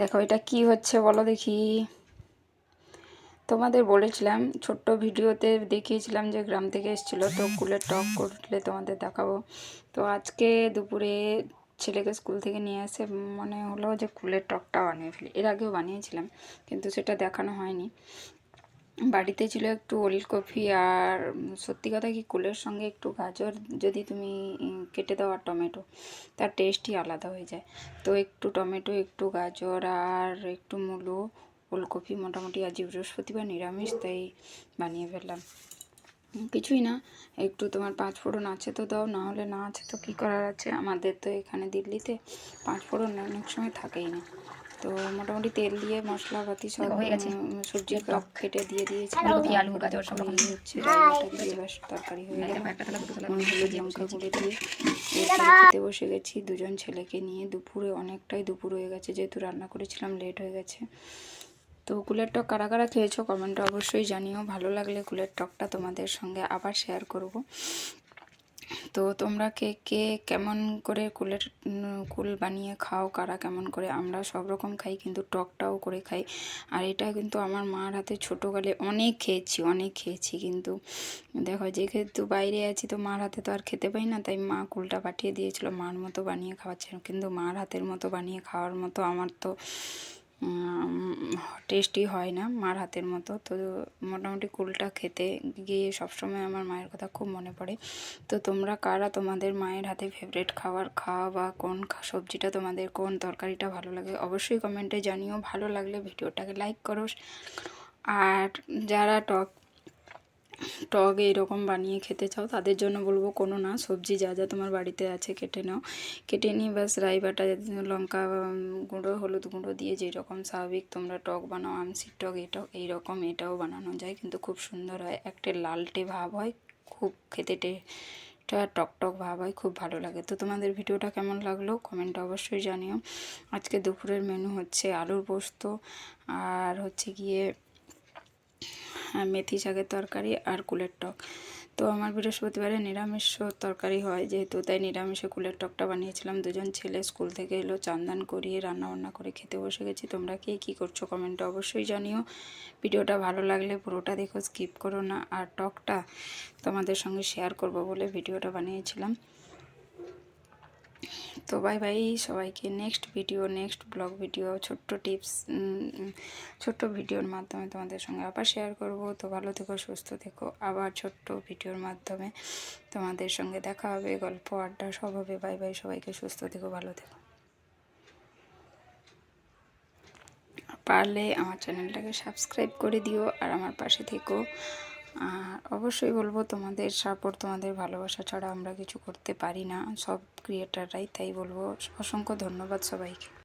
দেখো, এটা কি হচ্ছে বলো দেখি। তোমাদের বলেছিলাম, ছোট্ট ভিডিওতে দেখিয়েছিলাম যে গ্রাম থেকে এসেছিল, তো কুলের টক করলে তোমাদের দেখাবো। তো আজকে দুপুরে ছেলেকে স্কুল থেকে নিয়ে এসে মনে হলো যে কুলের টকটা বানিয়ে ফেলি। এর আগেও বানিয়েছিলাম, কিন্তু সেটা দেখানো হয়নি। বাড়িতে ছিল একটু ওলকপি আর সত্যি কথা কি কুলের সঙ্গে একটু গাজর যদি তুমি কেটে দাও আর টমেটো, তার টেস্টই আলাদা হয়ে যায়। তো একটু টমেটো, একটু গাজর আর একটু মূলো ওলকপি মোটামুটি আজ বৃহস্পতিবার নিরামিষ, তাই বানিয়ে ফেললাম। কিছুই না, একটু তোমার পাঁচ ফোড়ন আছে তো দাও, না হলে না আছে তো কী করার আছে? আমাদের তো এখানে দিল্লিতে পাঁচ ফোড়ন অনেক সময় থাকেই না। তো মোটামুটি তেল দিয়ে মশলাপাতি সব হয়ে গেছে। সবজির টক কেটে দিয়ে দিয়েছি আলু, গাজর সব। হচ্ছে দিয়ে তরকারি হয়ে গেল। হলুদ লঙ্কা গুঁড়ো দিয়ে খেতে বসে গেছি। দুজন ছেলেকে নিয়ে দুপুরে অনেকটাই দুপুর হয়ে গেছে। যেহেতু রান্না করেছিলাম লেট হয়ে গেছে। তো কুলের টক কারা কারা খেয়েছো? কমেন্টে অবশ্যই জানিও। ভালো লাগলে কুলের টকটা তোমাদের সঙ্গে আবার শেয়ার করব। তো তোমরা কে কে কেমন করে কুলের কুল বানিয়ে খাও, কারা কেমন করে, আমরা সব রকম খাই, কিন্তু টকটাও করে খাই। আর এটা কিন্তু আমার মার হাতে ছোটোকালে অনেক খেয়েছি অনেক খেয়েছি, কিন্তু দেখো যেহেতু বাইরে আছি, তো মার হাতে তো আর খেতে পাই না, তাই মা কুলটা পাঠিয়ে দিয়েছিল, মার মতো বানিয়ে খাওয়াচ্ছে। কিন্তু মার হাতের মতো বানিয়ে খাওয়ার মতো আমার তো টেস্টি হয় না মার হাতের মতো। তো মোটামুটি কুলটা খেতে গিয়ে সবসময় আমার মায়ের কথা খুব মনে পড়ে। তো তোমরা কারা তোমাদের মায়ের হাতে ফেভারিট খাবার খাওয়া বা কোন সবজিটা তোমাদের কোন তরকারিটা ভালো লাগে অবশ্যই কমেন্টে জানিও। ভালো লাগলে ভিডিওটাকে লাইক করো। আর যারা টক টক এইরকম বানিয়ে খেতে চাও, তাদের জন্য বলব কোনো না, সবজি যা যা তোমার বাড়িতে আছে কেটে নাও। কেটে নিয়ে ব্যাস রাই বাটা, লঙ্কা গুঁড়ো, হলুদ গুঁড়ো দিয়ে যেই রকম স্বাভাবিক তোমরা টক বানাও, আমসির টক এটাও এইরকম এটাও বানানো যায়, কিন্তু খুব সুন্দর হয়, একটা লালটে ভাব হয়, খুব খেতে টেস্টটা টক টক ভাব হয়, খুব ভালো লাগে। তো তোমাদের ভিডিওটা কেমন লাগল কমেন্টে অবশ্যই জানিও। আজকে দুপুরের মেনু হচ্ছে আলুর পোস্ত, আর হচ্ছে গিয়ে মেথি শাকের তরকারি আর কুলের টক। তো আমার বৃহস্পতিবারে নিরামিষ তরকারি হয় যেহেতু, তাই নিরামিষে কুলের টকটা বানিয়েছিলাম। দুজন ছেলে স্কুল থেকে এলো চান্দান করিয়ে রান্না বান্না করে খেতে বসে গেছি। তোমরা কে কী করছ কমেন্টে অবশ্যই জানিও। ভিডিওটা ভালো লাগলে পুরোটা দেখো, স্কিপ করো না। আর টকটা তোমাদের সঙ্গে শেয়ার করব বলে ভিডিওটা বানিয়েছিলাম। তো বাই বাই, সবাইকে next video next blog video ছোট্ট টিপস ছোট্ট ভিডিওর মাধ্যমে তোমাদের সঙ্গে আবার শেয়ার করব। তো ভালো থেকো, সুস্থ থেকো। আবার ছোট্ট ভিডিওর মাধ্যমে তোমাদের সঙ্গে দেখা হবে, গল্প, আড্ডা, সব হবে। বাই বাই, সবাইকে সুস্থ থেকো, ভালো থেকো। পারলে আমার চ্যানেলটাকে সাবস্ক্রাইব করে দিও আর আমার পাশে থেকো। আর অবশ্যই বলব তোমাদের সাপোর্ট তোমাদের ভালোবাসা ছাড়া আমরা কিছু করতে পারি না। সব ক্রিয়েটাররাই তাই বলব। অসংখ্য ধন্যবাদ সবাইকে।